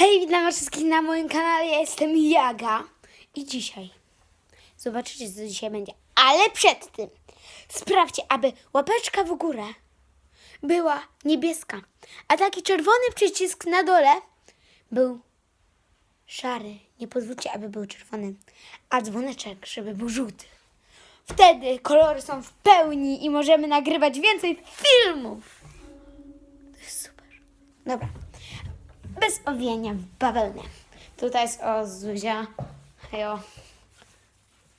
Hej, witam was wszystkich na moim kanale, ja jestem Jaga i dzisiaj zobaczycie co dzisiaj będzie, ale przed tym sprawdźcie, aby łapeczka w górę była niebieska, a taki czerwony przycisk na dole był szary, nie pozwólcie, aby był czerwony, a dzwoneczek, żeby był żółty. Wtedy kolory są w pełni i możemy nagrywać więcej filmów. To jest super. Dobra. Bez owijania w bawełnę. Tutaj jest o Zuzia. Hejo.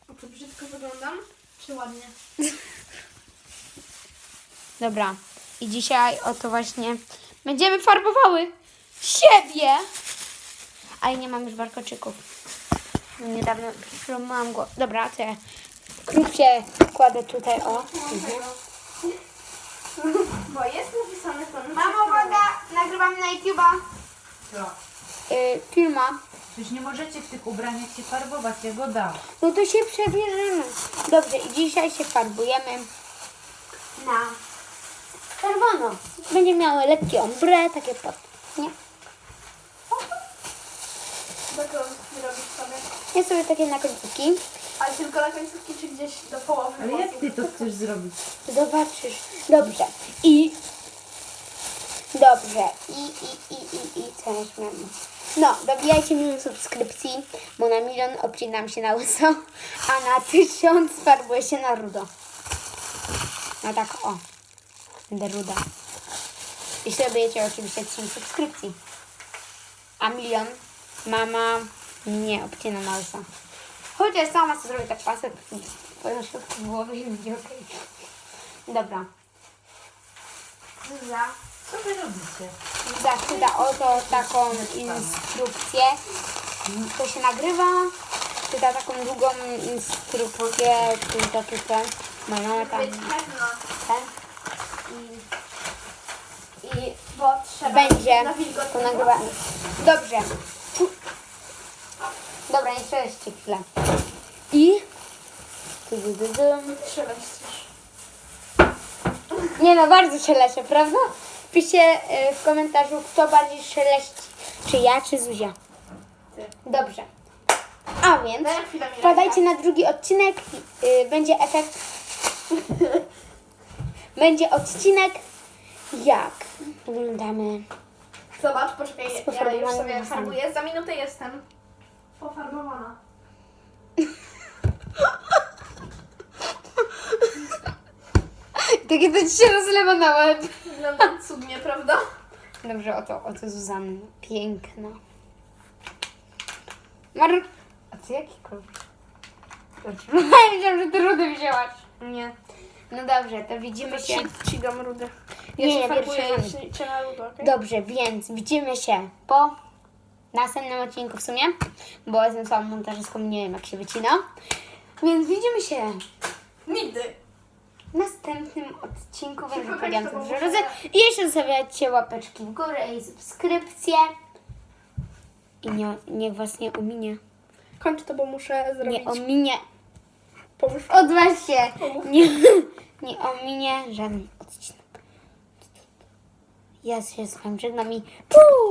A to brzydko wyglądam? Czy ładnie? Dobra. I dzisiaj oto właśnie będziemy farbowały siebie. Ale nie mam już warkoczyków. Niedawno mam go. Dobra, to ja krótkie kładę tutaj o. Bo jest napisane to. Mamo, uwaga! Nagrywam na YouTube'a. Co? Y, filma. Przecież nie możecie w tych ubraniach się farbować, ja go dam. No to się przebierzemy. Dobrze, i dzisiaj się farbujemy na czerwono. Będzie miały lekkie ombre, takie pod, nie? Robisz sobie. Ja sobie takie na końcówki. Ale tylko na końcówki czy gdzieś do połowy Ale jak włosów? ty to chcesz zrobić? Zobaczysz. Dobrze. I... Dobrze. I, i, i, i, i co jeszcze mam? No, dobijajcie milion subskrypcji, bo na milion obcinam się na łyso, a na tysiąc farbuję się na rudo. No tak, o. Będę ruda. Jeśli dobijecie oczywiście tysiąc subskrypcji. A milion mama mnie obcina na łyso. Chociaż sama sobie zrobię tak pasek na środku głowy i będzie okej. Dobra. Zuza. Co wy robicie? Zaczyna oto taką instrukcję. To się nagrywa. Czyta taką długą instrukcję. Tutaj, tutaj. Mamy tam Być pewna. ten. I bo trzeba Będzie to nagrywane. Dobrze. Dobra, nie przejdźcie chwilę. I... Włosy. Szeleścisz. Nie no, bardzo szeleszę, prawda? Piszcie y, w komentarzu, kto bardziej szeleści. Czy ja, czy Zuzia. Dobrze. A więc mi wpadajcie na drugi odcinek. y, będzie efekt. będzie odcinek jak wyglądamy. Zobacz, poczekaj, ja już sobie farbuję. Za minutę jestem pofarbowana. Takie to ci się rozlewa na łeb. Wyglądam cudnie, prawda? Dobrze, oto, oto Zuzanna. Piękna. Mar... A ty jaki kolor? Dobrze. Wiedziałam, że ty rudy wzięłaś. Nie. No dobrze, to widzimy się. Ścigam rudę. Ja Nie, się nie, farbuję pierwszy na rudo, okej? Dobrze, więc widzimy się po następnym odcinku w sumie, bo jestem słabą montażystką, nie wiem jak się wycina. Więc widzimy się Nigdy. W następnym odcinku, to to, dużo razy. I jeszcze zostawiacie łapeczki w górę i subskrypcje. I nie, niech was nie ominie. Kończ to, bo muszę zrobić Nie ominie. pomysł. Odważ się. Nie, nie ominie żaden odcinek. Ja się z wami żegnam i... Puu!